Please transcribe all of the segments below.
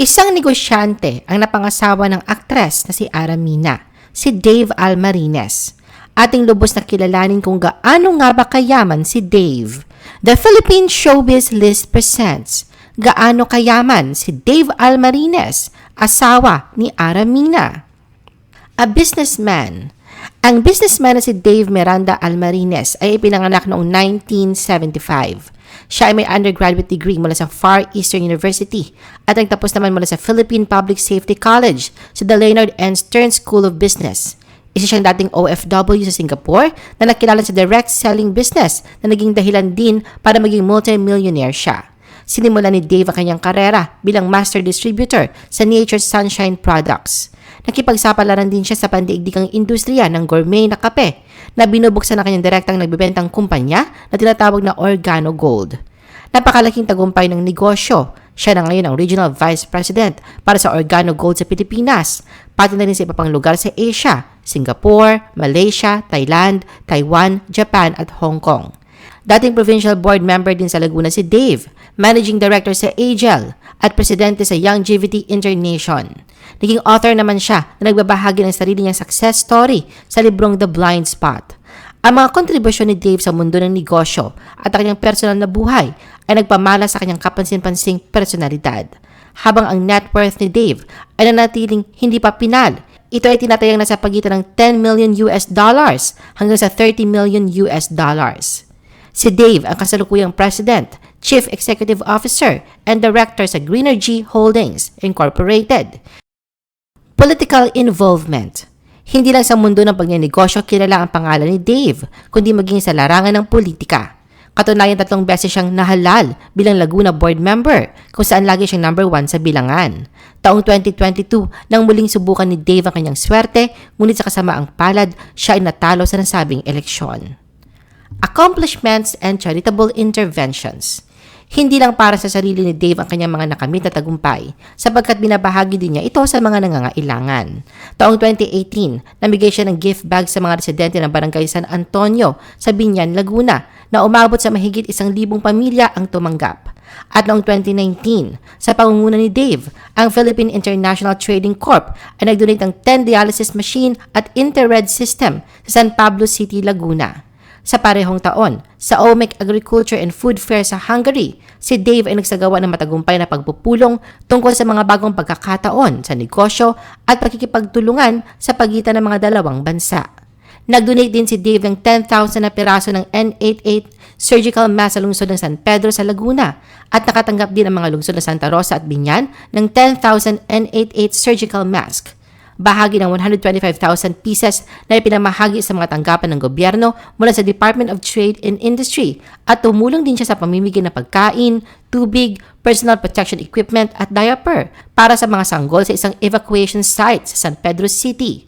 Isang negosyante ang napangasawa ng aktres na si Aramina, si Dave Almarines. Ating lubos na kilalanin kung gaano nga ba kayaman si Dave. The Philippine Showbiz List presents Gaano kayaman si Dave Almarines, asawa ni Aramina. A businessman. Ang businessman na si Dave Miranda Almarines ay ipinanganak noong 1975. Siya ay may undergraduate degree mula sa Far Eastern University at nagtapos naman mula sa Philippine Public Safety College sa the Leonard N. Stern School of Business. Isa siyang dating OFW sa Singapore na nakilala sa direct selling business na naging dahilan din para maging multi-millionaire siya. Sinimula ni Dave ang kanyang karera bilang master distributor sa Nature Sunshine Products. Nakipagsapalaran din siya sa pandiigdigang industriya ng gourmet na kape na binubuksan ng kanyang direktang nagbebentang kumpanya na tinatawag na Organo Gold. Napakalaking tagumpay ng negosyo. Siya na ngayon ang Regional Vice President para sa Organo Gold sa Pilipinas, pati na rin sa iba pang lugar sa Asia, Singapore, Malaysia, Thailand, Taiwan, Japan at Hong Kong. Dating provincial board member din sa Laguna si Dave, managing director sa AGEL at presidente sa Young GVT Internation. Naging author naman siya na nagbabahagi ng sarili niyang success story sa librong The Blind Spot. Ang mga kontribusyon ni Dave sa mundo ng negosyo at ang kanyang personal na buhay ay nagpamala sa kanyang kapansin-pansing personalidad. Habang ang net worth ni Dave ay nanatiling hindi pa pinal, ito ay tinatayang nasa pagitan ng 10 million US dollars hanggang sa 30 million US dollars. Si Dave ang kasalukuyang President, Chief Executive Officer, and Director sa Greenergy Holdings Incorporated. Political involvement Hindi lang sa mundo ng pagnenegosyo kilala ang pangalan ni Dave, kundi maging sa larangan ng politika. Katunayan tatlong beses siyang nahalal bilang Laguna board member kung saan lagi siyang number one sa bilangan. Taong 2022, nang muling subukan ni Dave ang kanyang swerte, ngunit sa kasamaang palad, siya ay natalo sa nasabing eleksyon accomplishments, and charitable interventions. Hindi lang para sa sarili ni Dave ang kanyang mga nakamit na tagumpay, sapagkat binabahagi din niya ito sa mga nangangailangan. Taong 2018, namigay siya ng gift bag sa mga residente ng Barangay San Antonio sa Binyan, Laguna, na umabot sa mahigit isang libong pamilya ang tumanggap. At noong 2019, sa pangunguna ni Dave, ang Philippine International Trading Corp ay nagdonate ng 10 dialysis machine at infrared system sa San Pablo City, Laguna. Sa parehong taon, sa OMEC Agriculture and Food Fair sa Hungary, si Dave ay nagsagawa ng matagumpay na pagpupulong tungkol sa mga bagong pagkakataon sa negosyo at pakikipagtulungan sa pagitan ng mga dalawang bansa. Nag-donate din si Dave ng 10,000 na piraso ng N88 surgical mask sa lungsod ng San Pedro sa Laguna at nakatanggap din ang mga lungsod ng Santa Rosa at Binyan ng 10,000 N88 surgical mask bahagi ng 125,000 pieces na ipinamahagi sa mga tanggapan ng gobyerno mula sa Department of Trade and Industry at tumulong din siya sa pamimigay ng pagkain, tubig, personal protection equipment at diaper para sa mga sanggol sa isang evacuation site sa San Pedro City.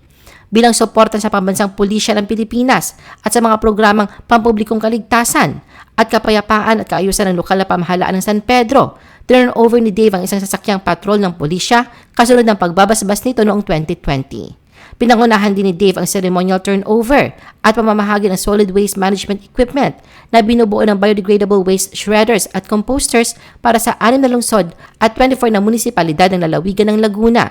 Bilang suporta sa pambansang pulisya ng Pilipinas at sa mga programang pampublikong kaligtasan at kapayapaan at kaayusan ng lokal na pamahalaan ng San Pedro turn over ni Dave ang isang sasakyang patrol ng pulisya kasunod ng pagbabasbas nito noong 2020. Pinangunahan din ni Dave ang ceremonial turnover at pamamahagi ng solid waste management equipment na binubuo ng biodegradable waste shredders at composters para sa anim na lungsod at 24 na munisipalidad ng lalawigan ng Laguna.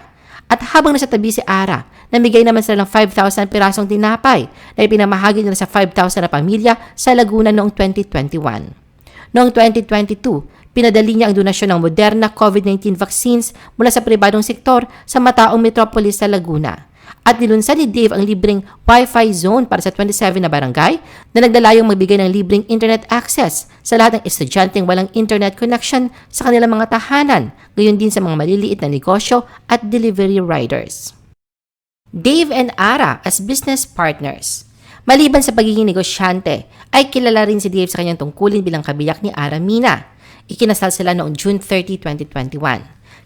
At habang nasa tabi si Ara, namigay naman sila ng 5,000 pirasong tinapay na ipinamahagi nila sa 5,000 na pamilya sa Laguna noong 2021. Noong 2022, Pinadali niya ang donasyon ng Moderna COVID-19 vaccines mula sa pribadong sektor sa mataong metropolis sa Laguna. At nilunsad ni Dave ang libreng Wi-Fi zone para sa 27 na barangay na naglalayong magbigay ng libreng internet access sa lahat ng estudyanteng walang internet connection sa kanilang mga tahanan, gayon din sa mga maliliit na negosyo at delivery riders. Dave and Ara as business partners. Maliban sa pagiging negosyante, ay kilala rin si Dave sa kanyang tungkulin bilang kabiyak ni Ara Mina. Ikinasal sila noong June 30, 2021.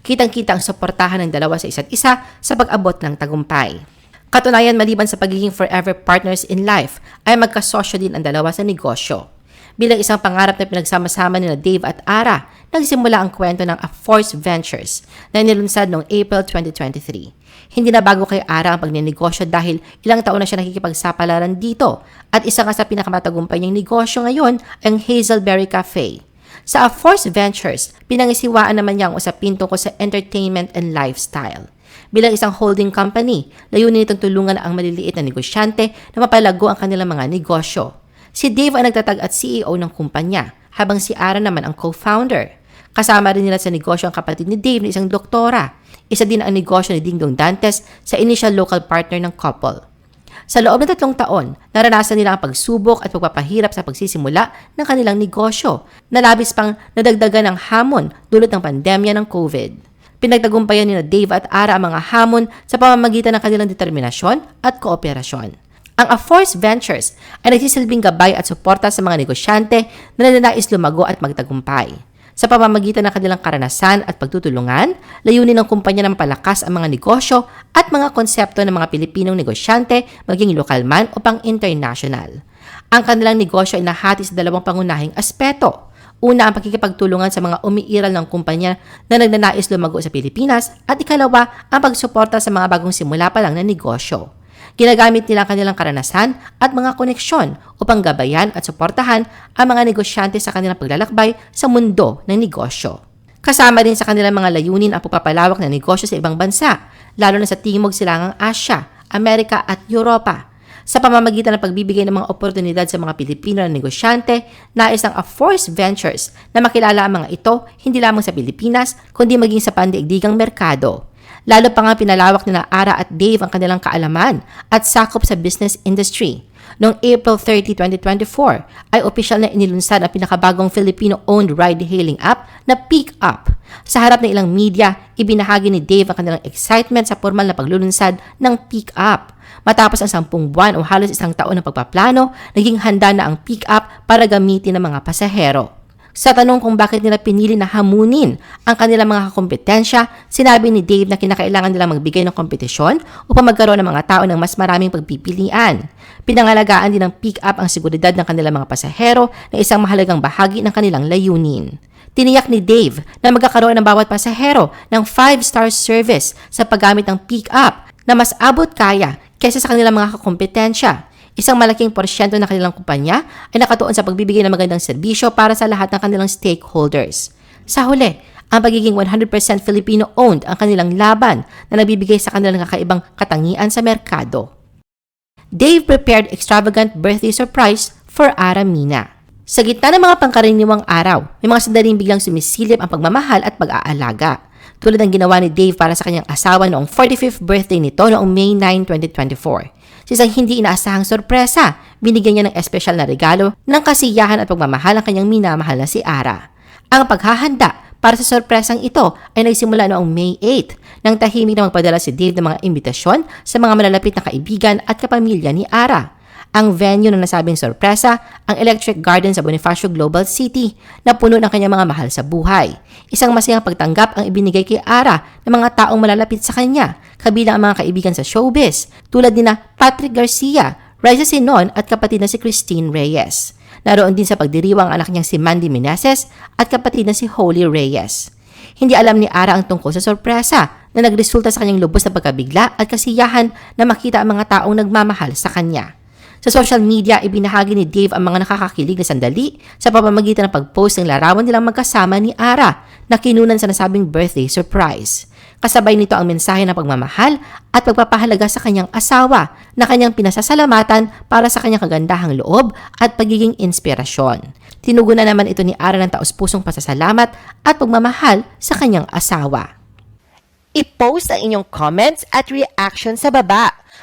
Kitang-kita ang suportahan ng dalawa sa isa't isa sa pag-abot ng tagumpay. Katunayan maliban sa pagiging forever partners in life, ay magkasosyo din ang dalawa sa negosyo. Bilang isang pangarap na pinagsama-sama nila Dave at Ara, nagsimula ang kwento ng A Force Ventures na nilunsad noong April 2023. Hindi na bago kay Ara ang pagnenegosyo dahil ilang taon na siya nakikipagsapalaran dito at isa nga sa pinakamatagumpay niyang negosyo ngayon ang Hazelberry Cafe. Sa Force Ventures, pinangisiwaan naman niya ang usapin tungkol sa entertainment and lifestyle. Bilang isang holding company, layunin nitong tulungan ang maliliit na negosyante na mapalago ang kanilang mga negosyo. Si Dave ang nagtatag at CEO ng kumpanya, habang si Ara naman ang co-founder. Kasama rin nila sa negosyo ang kapatid ni Dave na isang doktora. Isa din ang negosyo ni Dingdong Dantes sa initial local partner ng couple. Sa loob ng tatlong taon, naranasan nila ang pagsubok at pagpapahirap sa pagsisimula ng kanilang negosyo, na labis pang nadagdagan ng hamon dulot ng pandemya ng COVID. Pinagtagumpayan ni Dave at Ara ang mga hamon sa pamamagitan ng kanilang determinasyon at kooperasyon. Ang A-Force Ventures ay nagsisilbing gabay at suporta sa mga negosyante na nananais lumago at magtagumpay. Sa pamamagitan ng kanilang karanasan at pagtutulungan, layunin ng kumpanya na mapalakas ang mga negosyo at mga konsepto ng mga Pilipinong negosyante maging lokal man o pang international. Ang kanilang negosyo ay nahati sa dalawang pangunahing aspeto. Una ang pakikipagtulungan sa mga umiiral ng kumpanya na nagnanais lumago sa Pilipinas at ikalawa ang pagsuporta sa mga bagong simula pa lang na negosyo. Ginagamit nila ang kanilang karanasan at mga koneksyon upang gabayan at suportahan ang mga negosyante sa kanilang paglalakbay sa mundo ng negosyo. Kasama din sa kanilang mga layunin ang pagpapalawak ng negosyo sa ibang bansa, lalo na sa Timog Silangang Asya, Amerika at Europa. Sa pamamagitan ng pagbibigay ng mga oportunidad sa mga Pilipino na negosyante, nais ng A-Force Ventures na makilala ang mga ito hindi lamang sa Pilipinas, kundi maging sa pandaigdigang merkado. Lalo pa nga pinalawak nila Ara at Dave ang kanilang kaalaman at sakop sa business industry. Noong April 30, 2024, ay opisyal na inilunsad ang pinakabagong Filipino-owned ride-hailing app na Pick Up. Sa harap ng ilang media, ibinahagi ni Dave ang kanilang excitement sa formal na paglulunsad ng Pick Up. Matapos ang sampung buwan o halos isang taon ng pagpaplano, naging handa na ang Pick Up para gamitin ng mga pasahero. Sa tanong kung bakit nila pinili na hamunin ang kanilang mga kompetensya, sinabi ni Dave na kinakailangan nilang magbigay ng kompetisyon upang magkaroon ng mga tao ng mas maraming pagpipilian. Pinangalagaan din ng pick-up ang seguridad ng kanilang mga pasahero na isang mahalagang bahagi ng kanilang layunin. Tiniyak ni Dave na magkakaroon ng bawat pasahero ng 5-star service sa paggamit ng pick-up na mas abot kaya kaysa sa kanilang mga kakompetensya. Isang malaking porsyento ng kanilang kumpanya ay nakatuon sa pagbibigay ng magandang serbisyo para sa lahat ng kanilang stakeholders. Sa huli, ang pagiging 100% Filipino-owned ang kanilang laban na nabibigay sa kanilang kakaibang katangian sa merkado. Dave prepared extravagant birthday surprise for Ara Mina. Sa gitna ng mga pangkaraniwang araw, may mga sandaling biglang sumisilip ang pagmamahal at pag-aalaga. Tulad ng ginawa ni Dave para sa kanyang asawa noong 45th birthday nito noong May 9, 2024. Sa isang hindi inaasahang sorpresa, binigyan niya ng espesyal na regalo ng kasiyahan at pagmamahal ang kanyang minamahal na si Ara. Ang paghahanda para sa sorpresang ito ay nagsimula noong May 8 nang tahimik na magpadala si Dave ng mga imbitasyon sa mga malalapit na kaibigan at kapamilya ni Ara. Ang venue ng nasabing sorpresa, ang Electric Garden sa Bonifacio Global City na puno ng kanyang mga mahal sa buhay. Isang masayang pagtanggap ang ibinigay kay Ara ng mga taong malalapit sa kanya, kabilang ang mga kaibigan sa showbiz, tulad ni na Patrick Garcia, Raisa Sinon at kapatid na si Christine Reyes. Naroon din sa pagdiriwang ang anak niyang si Mandy Meneses at kapatid na si Holly Reyes. Hindi alam ni Ara ang tungkol sa sorpresa na nagresulta sa kanyang lubos na pagkabigla at kasiyahan na makita ang mga taong nagmamahal sa kanya. Sa social media, ibinahagi ni Dave ang mga nakakakilig na sandali sa pamamagitan ng pag-post ng larawan nilang magkasama ni Ara na kinunan sa nasabing birthday surprise. Kasabay nito ang mensahe ng pagmamahal at pagpapahalaga sa kanyang asawa na kanyang pinasasalamatan para sa kanyang kagandahang loob at pagiging inspirasyon. Tinugunan naman ito ni Ara ng taus-pusong pasasalamat at pagmamahal sa kanyang asawa. I-post ang inyong comments at reaction sa baba